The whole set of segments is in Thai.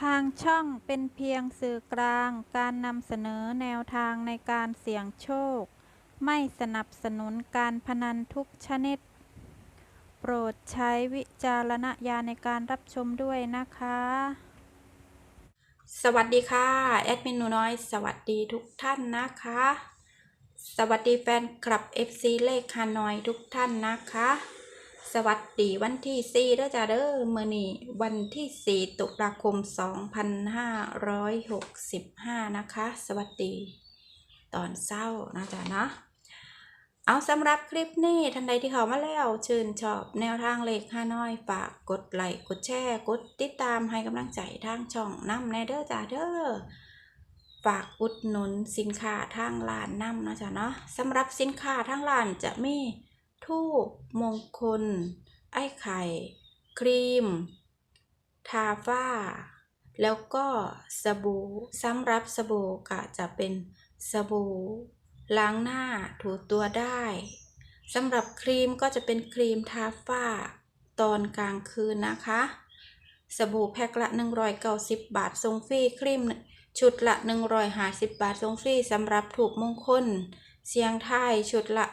ทางช่องเป็นเพียงสื่อกลางการนำเสนอแนวทางในการเสี่ยงโชค ไม่สนับสนุนการพนันทุกชนิด โปรดใช้วิจารณญาณในการรับชมด้วยนะคะ สวัสดีค่ะแอดมินหนูน้อย สวัสดีทุกท่านนะคะ สวัสดีแฟนคลับ FC เลขฮานอยทุกท่านนะคะ สวัสดีวันที่4เด้อจ้าเด้อมื้อนี้วันที่4ตุลาคม2565นะคะ สวัสดีตอนเศร้านะจ๊ะเนาะเอาสำหรับคลิปนี้ท่านใดที่เข้ามาแล้วชื่นชอบแนวทางเลขฮาน้อยฝากกดไลค์กดแชร์กดติดตามให้กำลังใจทางช่องน้ำแนเด้อจ้าเด้อฝากอุดหนุนสินค้าทางร้านน้ำนะจ๊ะเนาะสำหรับสินค้าทางร้านจะมี ทูบมงคล ไอ้ไข่ ครีม ทาฝ้า แล้วก็สบู่สำหรับสบู่ก็จะเป็นสบู่ล้างหน้าถูตัวได้สำหรับครีมก็จะเป็นครีมทาฝ้า ตอนกลางคืนนะคะ สบู่แพ็คละ 190 บาททรงฟรีครีมชุดละ 150 บาททรงฟรีสำหรับถูกมงคล เสียงไทยชุดละ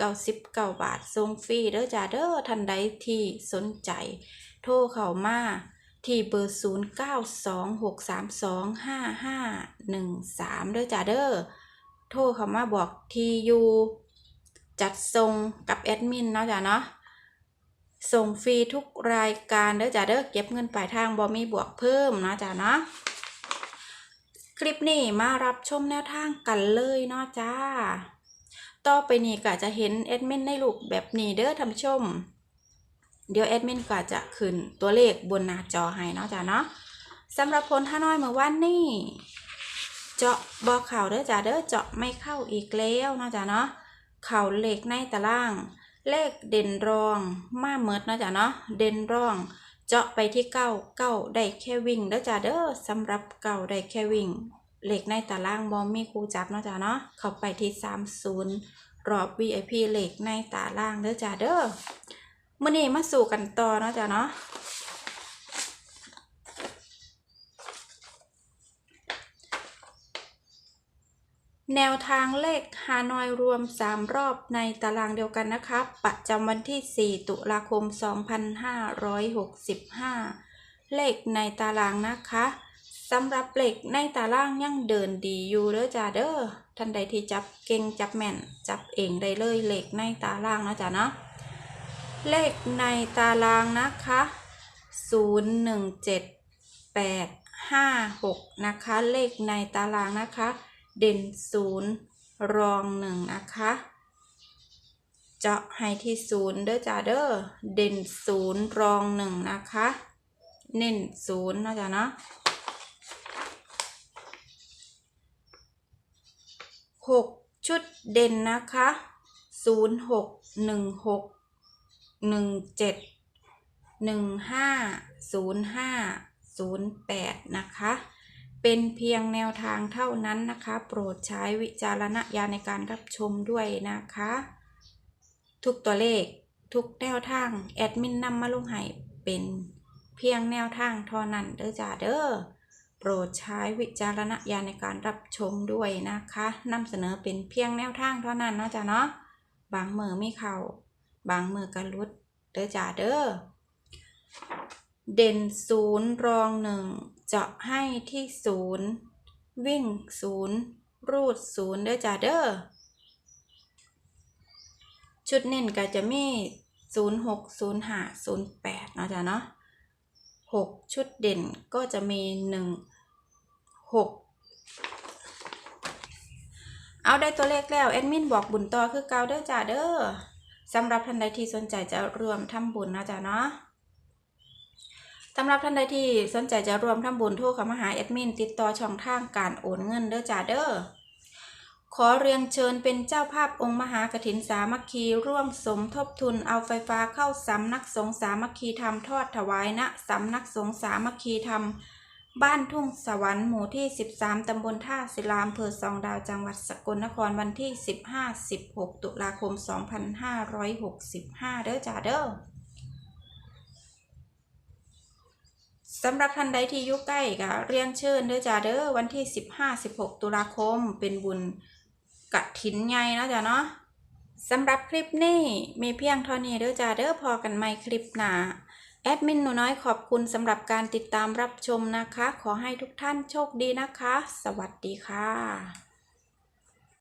199 บาททรงฟรีเด้อจ้าเด้อท่านใดที่สนใจ โทรเข้ามาที่เบอร์ 0926325513เด้อจ้าเด้อโทรเข้ามาบอกทียูจัดส่งกับแอดมินเนาะจ้ะเนาะส่งฟรีทุกรายการเด้อจ้าเด้อเก็บเงินปลายทางบ่มีบวกเพิ่มเนาะจ้าเนาะ คลิปนี้มารับชมแนวทางกันเลยเนาะจ้า ต่อไปนี้ก็จะเห็นแอดมินในรูปแบบนี้เด้อท่านผู้ชม เดี๋ยวแอดมินก็จะขึ้นตัวเลขบนหน้าจอให้เนาะจ้าเนาะสำหรับผลฮาน้อยเมื่อวานนี้เจาะบอเข่าเด้อจ้าเด้อเจาะไม่เข้าอีกแล้วเนาะจ้าเนาะเข่าเหล็กในตาราง เลขเด่นรองมาเมิดเนาะจ้าเนาะเด่นรอง เจาะไปที่เก้าเก้าได้แค่วิ่งเด้อจ้าเด้อสำหรับเก้าได้แค่วิ่งเหล็กในตารางบอมมีครูจับเนาะจ้าเนาะเข้าไปที่สามศูนย์รอบ VIP เหล็กในตารางเด้อจ้าเด้อมื่อนี้มาสู่กันต่อเนาะจ้าเนาะ แนวทางเลขฮานอยรวม 3 รอบในตารางเดียวกันนะคะประจำวันที่ 4 ตุลาคม 2565 เลขในตารางนะคะสำหรับเลขในตารางยังเดินดีอยู่เด้อจ้าเด้อท่านใดที่จับเก่งจับแม่น จับเองได้เลยเลขในตารางนะจ้าเนาะเลขในตารางนะคะ 017856 นะคะ เลขในตารางนะคะ เด่นศูนย์รองหนึ่งนะคะเจาะให้ที่ศูนย์เด้อจ้าเด้อเด่นศูนย์รองหนึ่งนะคะ เน้นศูนย์นะจ๊ะเนาะหกชุดเด่นนะคะศูนย์หกหนึ่งหกหนึ่งเจ็ดหนึ่งห้าศูนย์ห้าศูนย์แปดนะคะ เป็นเพียงแนวทางเท่านั้นนะคะ โปรดใช้วิจารณญาณในการรับชมด้วยนะคะ ทุกตัวเลขทุกแนวทางแอดมินนำมาลงให้เป็นเพียงแนวทางเท่านั้นเด้อจ้าเด้อโปรดใช้วิจารณญาณในการรับชมด้วยนะคะนำเสนอเป็นเพียงแนวทางเท่านั้นเนาะจ้าเนาะบางมือไม่เข้าบางมือก็รุดเด้อจ้าเด้อ เด่นศูนย์รองหนึ่งเจาะให้ที่ศูนย์วิ่งศูนย์รูดศูนย์เด้อจ้าเด้อชุดเน้นก็จะมีศูนย์หกศูนย์ห้าศูนย์แปดเนาะจ้าเนาะหกชุดเด่นก็จะมีหนึ่งหกเอาได้ตัวเลขแล้วแอดมินบอกบุญต่อคือเกาเด้อจ้าเด้อสำหรับท่านใดที่สนใจจะรวมทำบุญเนาะจ้าเนาะ สำหรับท่านใดที่สนใจจะรวมทำบุญโทรเข้ามาหาแอดมิน ติดต่อช่องทางการโอนเงินเด้อจ้าเด้อขอเรียนเชิญเป็นเจ้าภาพองค์มหากฐินสามัคคี ร่วมสมทบทุนเอาไฟฟ้าเข้าสำนักสงฆ์สามัคคีธรรมทอดถวายณสำนักสงฆ์สามัคคีธรรม บ้านทุ่งสวรรค์หมู่ที่ 13 ตำบลท่าศิลาอำเภอสองดาวจังหวัดสกลนครวันที่ 15-16 ตุลาคม 2565 เด้อจ้าเด้อ สำหรับท่านใดที่อยู่ใกล้ก็เรียนเชิญเด้อจ้าเด้อวันที่ 15-16 ตุลาคม เป็นบุญกะถินใหญ่นะจ้ะเนาะสำหรับคลิปนี้มีเพียงเท่านี้เด้อจ้าเด้อพอกันใหม่คลิปหน้าแอดมินหนูน้อยขอบคุณสำหรับการติดตามรับชมนะคะ ขอให้ทุกท่านโชคดีนะคะ สวัสดีค่ะ